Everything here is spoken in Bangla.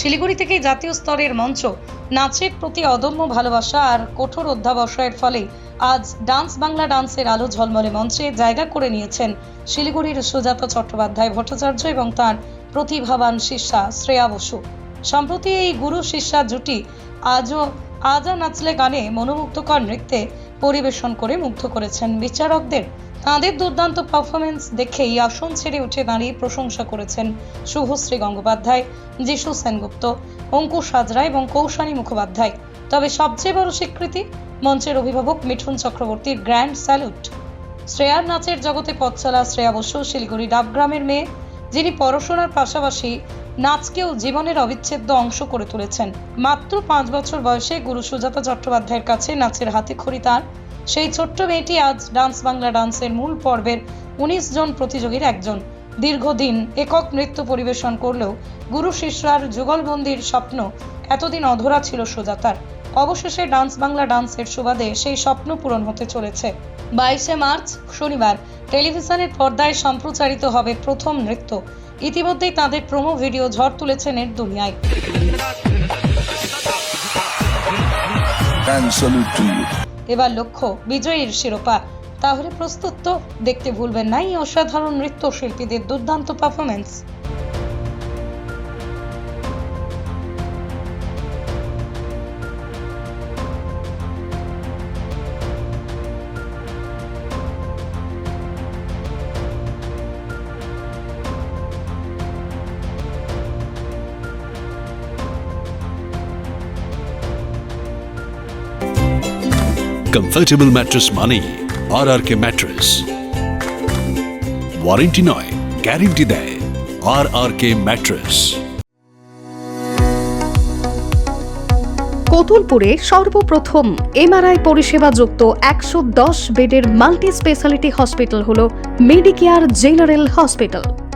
শিলিগুড়ি থেকে জাতীয় স্তরের মঞ্চ। নাচের প্রতি অদম্য ভালোবাসা আর কঠোর অধ্যাবসায়ের ফলে আজ ডান্স বাংলা ডান্সের আলো ঝলমলে মঞ্চে জায়গা করে নিয়েছেন শিলিগুড়ির সুজাত চট্টোপাধ্যায়, ভট্টাচার্য এবং তার প্রতিভাবান শিষ্যা শ্রেয়া বসু। সম্প্রতি এই গুরু শিষ্যা জুটি আজও আজা নাচলে গানে মনোমুগ্ধকর নৃত্যে পরিবেশন করে মুগ্ধ করেছেন বিচারকদের। তাঁদের দুর্দান্ত পারফরমেন্স দেখেই আসন ছেড়ে উঠে দাঁড়িয়ে প্রশংসা করেছেন শুভশ্রী গঙ্গোপাধ্যায়, যিশু সেনগুপ্ত, অঙ্কুশ হাজরা এবং কৌশানী মুখোপাধ্যায়। তবে সবচেয়ে বড় স্বীকৃতি মঞ্চের অভিভাবক মিঠুন চক্রবর্তীর গ্র্যান্ড স্যালুট। শ্রেয়ার নাচের জগতে পথ চলা শ্রেয়া বসু, শিলিগুড়ি ডাবগ্রামের মেয়ে, যিনি পড়াশোনার পাশাপাশি নাচকেও জীবনের অবিচ্ছেদ্য অংশ করে তুলেছেন। মাত্র পাঁচ বছর বয়সে গুরু সুজাতা চট্টোপাধ্যায়ের কাছে নাচের হাতে খড়ি তার সেই ছোট্ট মেয়েটি আজ ডান্স বাংলা ডান্সের মূল পর্বের উনিশ জন প্রতিযোগীর একজন। দীর্ঘদিন একক নৃত্য পরিবেশন করলেও গুরু শিষ্যার যুগলবন্দির স্বপ্ন এতদিন অধরা ছিল সুজাতার অবশেষে ডান্স বাংলা ডান্সের সুবাদে সেই স্বপ্ন পূরণ হতে চলেছে। বাইশে মার্চ, শনিবার, টেলিভিশনের পর্দায় সম্প্রচারিত হবে প্রথম নৃত্য। ইতিমধ্যেই তাদের প্রোমো ভিডিও ঝড় তুলেছে নেট দুনিয়ায়। Salute to you. এবার লক্ষ্য, বিজয়ীর শিরোপা। তাহলে প্রস্তুত তো, দেখতে ভুলবেন নাই অসাধারণ নৃত্য শিল্পীদের দুর্দান্ত পারফরমেন্স কমফর্টেবল ম্যাট্রেস মানেই R R K mattress warranty নয় গ্যারেন্টি দেয় আর আর কে ম্যাট্রেস কোতুলপুরে সর্বপ্রথম এমআরআই পরিষেবা যুক্ত একশো দশ বেডের মাল্টি স্পেশালিটি হসপিটাল হল মেডিকেয়ার জেনারেল হসপিটাল